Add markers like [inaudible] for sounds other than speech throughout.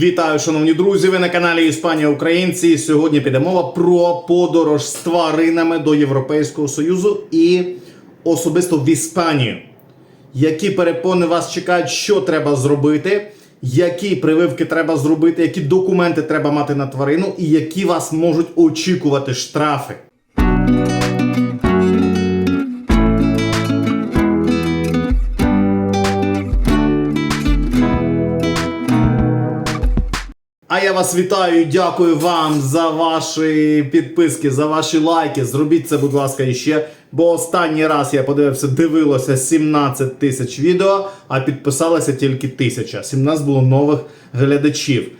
Вітаю, шановні друзі! Ви на каналі Іспанія Українці. Сьогодні піде мова про подорож з тваринами до Європейського Союзу і особисто в Іспанію. Які перепони вас чекають, що треба зробити, які прививки треба зробити, які документи треба мати на тварину, і які вас можуть очікувати штрафи. А я вас вітаю дякую вам за ваші підписки, за ваші лайки. Зробіть це, будь ласка, іще. Бо останній раз я подивився, дивилося 17 тисяч відео, а підписалося тільки тисяча. 17 було нових глядачів.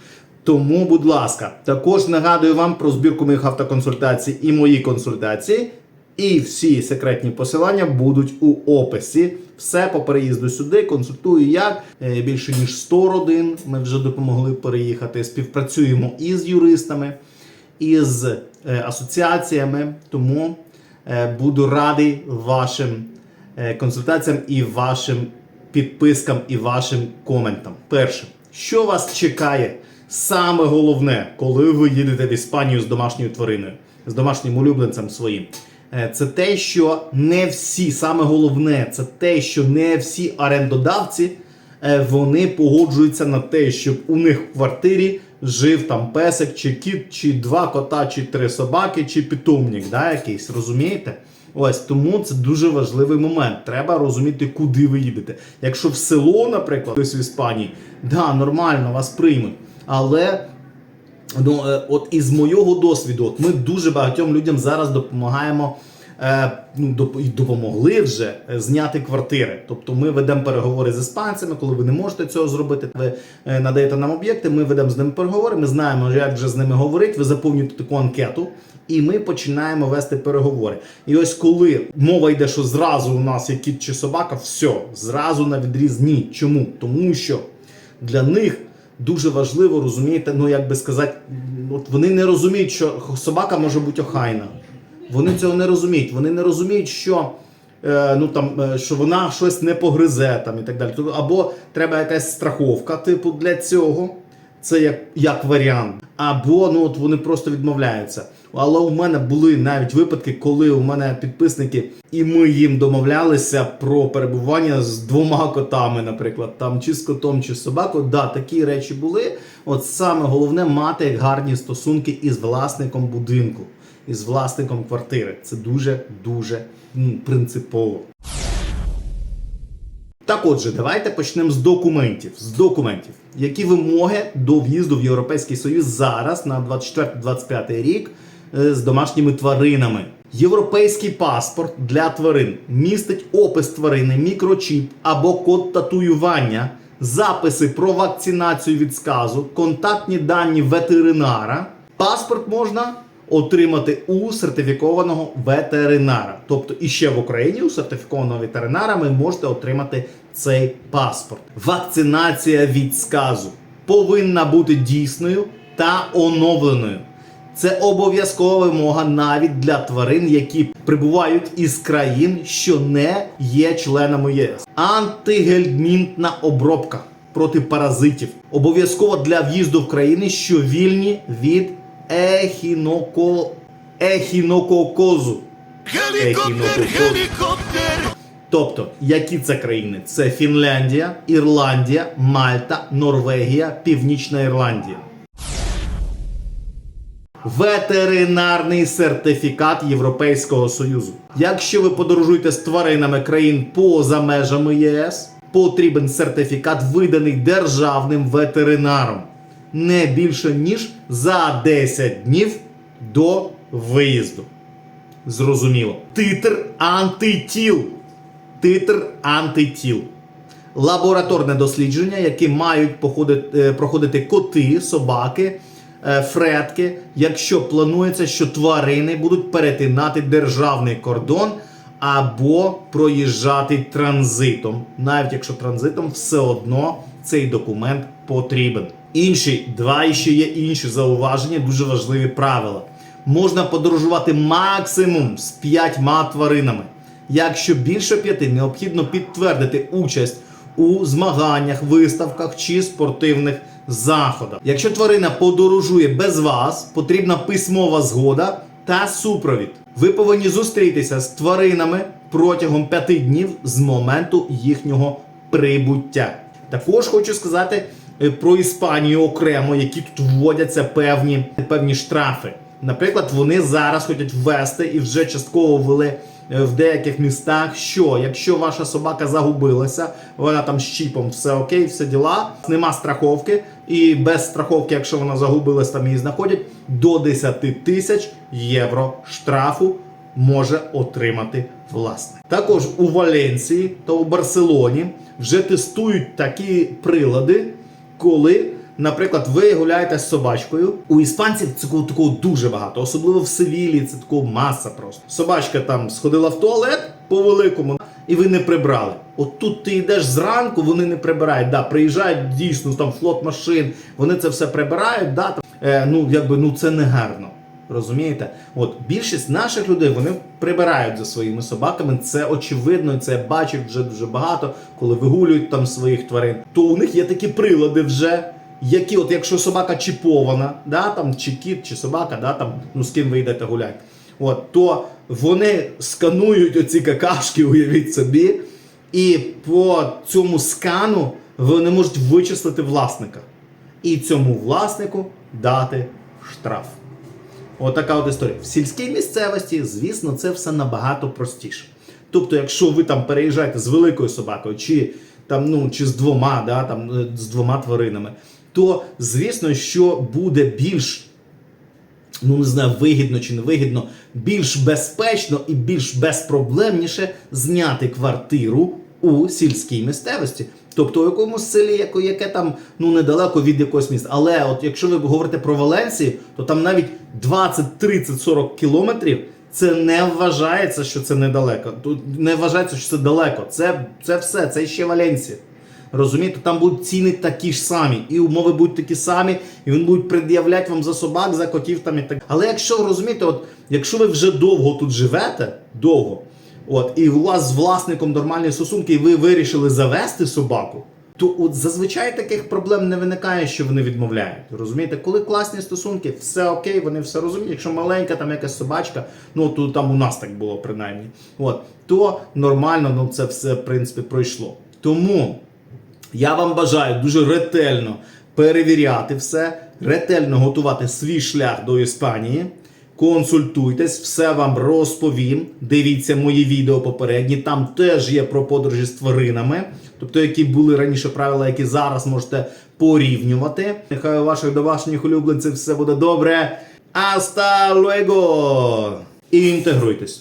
Тому, будь ласка, також нагадую вам про збірку моїх автоконсультацій і мої консультації. І всі секретні посилання будуть у описі. Все по переїзду сюди. Консультую як Е, більше ніж 100 родин. Ми вже допомогли переїхати. Співпрацюємо із юристами, із е, асоціаціями. Тому е, буду радий вашим консультаціям і вашим підпискам і вашим коментам. Перше, що вас чекає? Саме головне, коли ви їдете в Іспанію з домашньою твариною, з домашнім улюбленцем своїм. Е, Це те, що не всі, саме головне, це те, що не всі орендодавці е, вони погоджуються на те, щоб у них в квартирі жив там песик, чи кіт, чи два кота, чи три собаки, чи питомник, да, якийсь, розумієте? Ось тому це дуже важливий момент. Треба розуміти, куди ви їдете. Якщо в село, наприклад, десь в Іспанії, да, нормально вас приймуть. Але Ну, е, от із моєго досвіду, от ми дуже багатьом людям зараз допомагаємо. е, Ну, допомогли вже е, зняти квартири. Тобто ми ведемо переговори з іспанцями, коли ви не можете цього зробити. Ви надаєте нам об'єкти, ми ведемо з ними переговори. Ми знаємо, як вже з ними говорити. Ви заповнюєте таку анкету, і ми починаємо вести переговори. І ось коли мова йде, що зразу у нас є кіт чи собака, все, зразу на відріз ні. Чому? Тому що для них дуже важливо розумієте, ну як би сказати, от вони не розуміють, що собака може бути охайна. Вони цього не розуміють. Вони не розуміють, що. е, Ну там е, що вона щось не погризе там і так далі. Тобто, Або треба якась страховка, типу, для цього. Це як, як варіант. Або ну от вони просто відмовляються. Але у мене були навіть випадки, коли у мене підписники, і ми їм домовлялися про перебування з двома котами, наприклад, там чи з котом, чи з собакою. Да, такі речі були. От саме головне мати гарні стосунки із власником будинку, із власником квартири. Це дуже дуже принципово. Так отже, давайте почнемо з документів. З документів, які вимоги до в'їзду в Європейський Союз зараз на 24-25 рік е, з домашніми тваринами. Європейський паспорт для тварин містить опис тварини, мікрочіп або код татуювання, записи про вакцинацію від сказу, контактні дані ветеринара. Паспорт можна отримати у сертифікованого ветеринара. Тобто іще в Україні у сертифікованого ветеринара ви можете отримати цей паспорт. Вакцинація від сказу повинна бути дійсною та оновленою. Це обов'язкова вимога навіть для тварин, які прибувають із країн, що не є членами ЄС. Антигельмінтна обробка проти паразитів обов'язково для в'їзду в країни, що вільні від ехінококозу. Helicopter, Ехінококозу. helicopter. Тобто, які це країни? Це Фінляндія, Ірландія, Мальта, Норвегія, Північна Ірландія. Ветеринарний сертифікат Європейського Союзу. Якщо ви подорожуєте з тваринами країн поза межами ЄС, потрібен сертифікат, виданий державним ветеринаром не більше ніж за 10 днів до виїзду. Зрозуміло. Титр антитіл. Титр антитіл. Лабораторне дослідження, які мають походити, е, проходити коти, собаки, е, фретки, якщо планується, що тварини будуть перетинати державний кордон або проїжджати транзитом. Навіть якщо транзитом, все одно цей документ потрібен. Інші два і ще є інші зауваження, дуже важливі правила. Можна подорожувати максимум з п'ятьма тваринами. Якщо більше п'яти, необхідно підтвердити участь у змаганнях, виставках чи спортивних заходах. Якщо тварина подорожує без вас, потрібна письмова згода та супровід. Ви повинні зустрітися з тваринами протягом п'яти днів з моменту їхнього прибуття. Також хочу сказати про Іспанію окремо, які тут вводяться певні, певні штрафи. Наприклад, вони зараз хочуть ввести і вже частково ввели е, в деяких містах, що якщо ваша собака загубилася, вона там з чіпом, все окей, все діла, нема страховки, і без страховки, якщо вона загубилась, там її знаходять, до 10 тисяч євро штрафу може отримати власник. Також у Валенції та у Барселоні вже тестують такі прилади, коли, наприклад, ви гуляєте з собачкою. У іспанців цього такого дуже багато, особливо в Севілі, це такого маса просто. Собачка там сходила в туалет по великому. І ви не прибрали. От тут ти йдеш зранку, вони не прибирають. Да, приїжджають дійсно там флот машин, вони це все прибирають. Да, там, е, ну якби ну це не гарно. Розумієте? От більшість наших людей вони прибирають за своїми собаками. Це очевидно, це я бачив вже дуже багато, коли вигулюють там своїх тварин. То у них є такі прилади вже. Які, от якщо собака чіпована, да, там, чи кіт, чи собака, да, там, ну з ким ви йдете гуляти, от, то вони сканують оці какашки, [laughs] уявіть собі, і по цьому скану вони можуть вичислити власника. І цьому власнику дати штраф. Отака от історія. В сільській місцевості, звісно, це все набагато простіше. Тобто, якщо ви там переїжджаєте з великою собакою, чи там, ну, чи з двома, да, там, е, з двома тваринами, то звісно, що буде більш, ну не знаю, вигідно чи не вигідно, більш безпечно і більш безпроблемніше зняти квартиру у сільській місцевості. Тобто у якомусь селі, яке там ну недалеко від якогось міста. Але от якщо ви говорите про Валенсію, то там навіть 20, 30, 40 кілометрів це не вважається, що це недалеко. Тут не вважається, що це далеко. Це, це все, це ще Валенсія. Розумієте, там будуть ціни такі ж самі, і умови будуть такі самі, і вони будуть пред'являти вам за собак, за котів там і так. Але якщо розумієте, от якщо ви вже довго тут живете, довго, от, і у вас з власником нормальні стосунки, і ви вирішили завести собаку, то от зазвичай таких проблем не виникає, що вони відмовляють. Розумієте, коли класні стосунки, все окей, вони все розуміють. Якщо маленька там якась собачка, ну то там у нас так було принаймні, от, то нормально, ну це все в принципі пройшло. Тому. Я вам бажаю дуже ретельно перевіряти все, ретельно готувати свій шлях до Іспанії. Консультуйтесь, все вам розповім. Дивіться мої відео попередні. Там теж є про подорожі з тваринами, тобто які були раніше правила, які зараз можете порівнювати. Нехай у ваших домашніх улюбленців все буде добре. Аста luego! І інтегруйтесь.